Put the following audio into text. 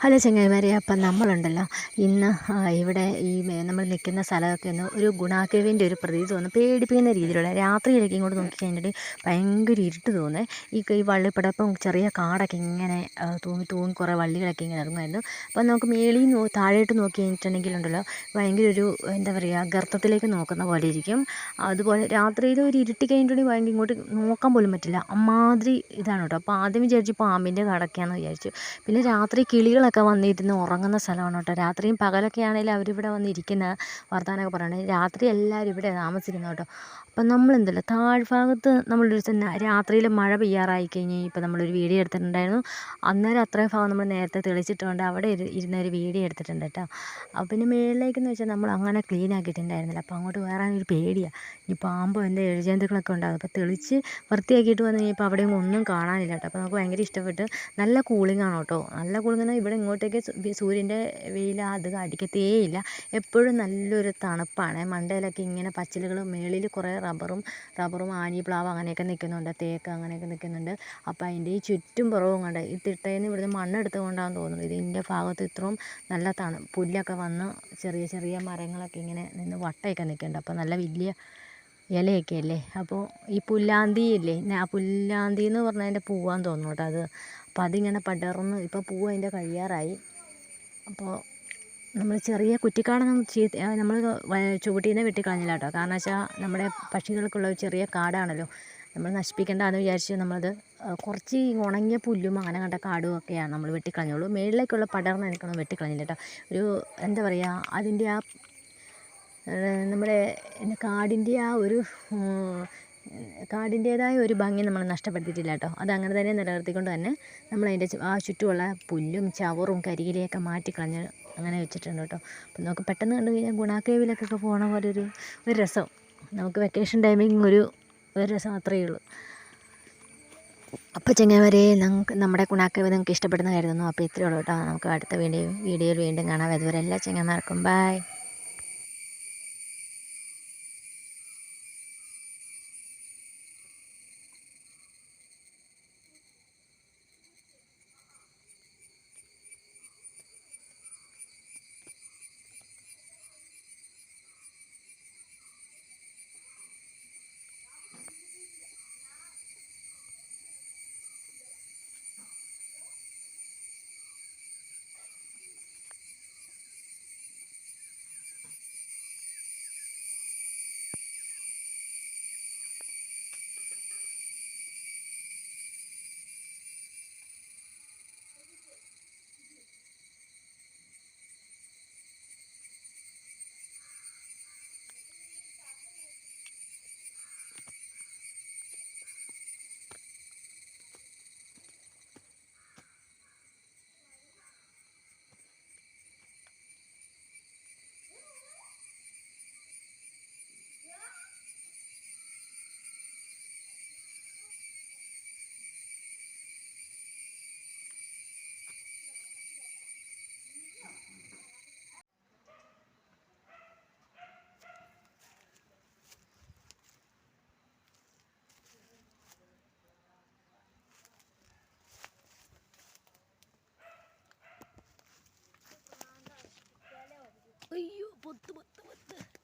Hello ചങ്ങായിമാരെ അപ്പം നമ്മളുണ്ടല്ലോ. ഇന്ന് ഇവിടെ ഈ നമ്മൾ നിൽക്കുന്ന സ്ഥലമൊക്കെ ഒന്ന് ഒരു ഗുണാക്കേവിന്റെ ഒരു പ്രതീതി തോന്നും പേടിപ്പിക്കുന്ന രീതിയിലുള്ള രാത്രിയിലേക്ക് ഇങ്ങോട്ട് നോക്കി കഴിഞ്ഞിട്ട് ഭയങ്കര ഇരുട്ട് തോന്നേ ഈ ഈ വള്ളിപ്പടപ്പം ചെറിയ കാടൊക്കെ ഇങ്ങനെ തൂങ്ങി തൂങ്ങി കുറേ വള്ളികളൊക്കെ ഇങ്ങനെ ഇറങ്ങുമായിരുന്നു. അപ്പം നമുക്ക് മേളിൽ നിന്ന് താഴോട്ട് നോക്കി കഴിഞ്ഞിട്ടുണ്ടെങ്കിലുണ്ടല്ലോ ഭയങ്കര ഒരു എന്താ പറയുക ഗർത്തത്തിലേക്ക് നോക്കുന്ന പോലെ ഇരിക്കും. അതുപോലെ രാത്രിയിൽ ഒരു ഇരുട്ടി കഴിഞ്ഞിട്ടുണ്ടെങ്കിൽ ഭയങ്കര ഇങ്ങോട്ട് നോക്കാൻ പോലും പറ്റില്ല. അമ്മാതിരി ഇതാണ് കേട്ടോ. അപ്പോൾ ആദ്യം വിചാരിച്ചു പാമ്പിന്റെ കടക്കാന്ന് വിചാരിച്ചു. പിന്നെ രാത്രി കിളികളൊക്കെ വന്നിരുന്ന് ഉറങ്ങുന്ന സ്ഥലമാണ് കേട്ടോ. രാത്രിയും പകലൊക്കെ ആണെങ്കിലും അവരിവിടെ വന്നിരിക്കുന്ന വർത്തമാനമൊക്കെ പറയണേ. രാത്രി എല്ലാവരും ഇവിടെ താമസിക്കുന്നത് കേട്ടോ. അപ്പം നമ്മളെന്തല്ല താഴ്ഭാഗത്ത് നമ്മളൊരു രാത്രിയിൽ മഴ പെയ്യാറായി കഴിഞ്ഞ് ഇപ്പോൾ നമ്മളൊരു വീഡിയോ എടുത്തിട്ടുണ്ടായിരുന്നു. അന്നേരം അത്രയും ഭാഗം നമ്മൾ നേരത്തെ തെളിച്ചിട്ടുണ്ട് അവിടെ ഇരു ഇരുന്ന ഒരു വീഡിയോ എടുത്തിട്ടുണ്ട് കേട്ടോ. അപ്പം പിന്നെ മേളിലേക്കെന്ന് വെച്ചാൽ നമ്മൾ അങ്ങനെ ക്ലീൻ ആക്കിയിട്ടുണ്ടായിരുന്നില്ല. അപ്പോൾ അങ്ങോട്ട് കയറാൻ ഒരു പേടിയാണ് ഇനി പാമ്പോ എന്റെ എഴുജന്തുക്കളൊക്കെ ഉണ്ടാകും അപ്പോൾ തെളിച്ച് വൃത്തിയാക്കിയിട്ട് വന്നു കഴിഞ്ഞപ്പോൾ അവിടെയും ഒന്നും കാണാനില്ല കേട്ടോ. അപ്പോൾ നമുക്ക് ഭയങ്കര ഇഷ്ടപ്പെട്ട് നല്ല കൂളിംഗ് ആണ് കേട്ടോ. നല്ല കൂളിംഗ് ഇവിടെ ഇങ്ങോട്ടേക്ക് സൂര്യന്റെ വെയിൽ അധികം അടിക്കത്തേയില്ല എപ്പോഴും നല്ലൊരു തണുപ്പാണ്. മണ്ടയിലൊക്കെ ഇങ്ങനെ പച്ചിലകൾ മേളിൽ കുറേ റബ്ബറും റബ്ബറും ആനി പ്ലാവ് അങ്ങനെയൊക്കെ നിൽക്കുന്നുണ്ട്. തേക്ക് അങ്ങനെയൊക്കെ നിൽക്കുന്നുണ്ട്. അപ്പോൾ അതിന്റെ ഈ ചുറ്റും പുറവും കണ്ട് ഈ തിട്ടയിൽ നിന്ന് ഇവിടുന്ന് മണ്ണെടുത്തുകൊണ്ടാണെന്ന് തോന്നുന്നു. ഇതിന്റെ ഭാഗത്ത് ഇത്രയും നല്ല തണു പുല്ലൊക്കെ വന്ന് ചെറിയ ചെറിയ മരങ്ങളൊക്കെ ഇങ്ങനെ നിന്ന് വട്ടയൊക്കെ നിൽക്കുന്നുണ്ട്. അപ്പോൾ നല്ല വലിയ ഇലയൊക്കെ അല്ലേ? അപ്പോൾ ഈ പുല്ലാന്തി ഇല്ലേ? ആ പുല്ലാന്തി എന്ന് പറഞ്ഞാൽ അതിന്റെ പൂവാന്ന് തോന്നുന്നു കേട്ടോ അത്. അപ്പോൾ അതിങ്ങനെ പടർന്ന് ഇപ്പോൾ പൂവ് അതിന്റെ കഴിയാറായി. അപ്പോൾ നമ്മൾ ചെറിയ കുറ്റിക്കാടൊന്നും ചീത്ത നമ്മൾ ചുവട്ടിൽ നിന്ന് വെട്ടിക്കളഞ്ഞില്ല കേട്ടോ കാരണം വെച്ചാൽ നമ്മുടെ പക്ഷികൾക്കുള്ള ഒരു ചെറിയ കാടാണല്ലോ. നമ്മൾ നശിപ്പിക്കേണ്ടതെന്ന് വിചാരിച്ച് നമ്മളത് കുറച്ച് ഉണങ്ങിയ പുല്ലും അങ്ങനെ കണ്ട കാടും ഒക്കെയാണ് നമ്മൾ വെട്ടിക്കളഞ്ഞുള്ളൂ. മേളിലേക്കുള്ള പടർന്ന് എനിക്കൊന്നും വെട്ടിക്കളഞ്ഞില്ല കേട്ടോ ഒരു എന്താ പറയുക അതിന്റെ ആ നമ്മുടെ കാടിന്റെ ആ ഒരു കാടിന്റേതായ ഒരു ഭംഗി നമ്മൾ നഷ്ടപ്പെടുത്തിയിട്ടില്ല കേട്ടോ അത് അങ്ങനെ തന്നെ നിലനിർത്തിക്കൊണ്ട് തന്നെ നമ്മൾ അതിന്റെ ആ ചുറ്റുമുള്ള പുല്ലും ചവറും കരിയിലയൊക്കെ മാറ്റിക്കളഞ്ഞ് അങ്ങനെ വെച്ചിട്ടുണ്ട് കേട്ടോ. അപ്പം നമുക്ക് പെട്ടെന്ന് കണ്ടു കഴിഞ്ഞാൽ ഗുണ കേവിലൊക്കെ പോകണ പോലെ ഒരു ഒരു രസം. നമുക്ക് വെക്കേഷൻ ടൈമിങ് ഒരു ഒരു രസം അത്രയേ ഉള്ളൂ. അപ്പോൾ ചെങ്ങന്മാരെ നമുക്ക് നമ്മുടെ ഗുണാക്കേവ് നിങ്ങൾക്ക് ഇഷ്ടപ്പെടുന്ന കരുതുന്നു. അപ്പോൾ ഇത്രയേ ഉള്ളൂ കേട്ടോ. നമുക്ക് അടുത്ത വീഡിയോ വീഡിയോയിൽ വീണ്ടും കാണാം. അതുവരെ എല്ലാ ചെങ്ങന്മാർക്കും ബൈ っともっともっと。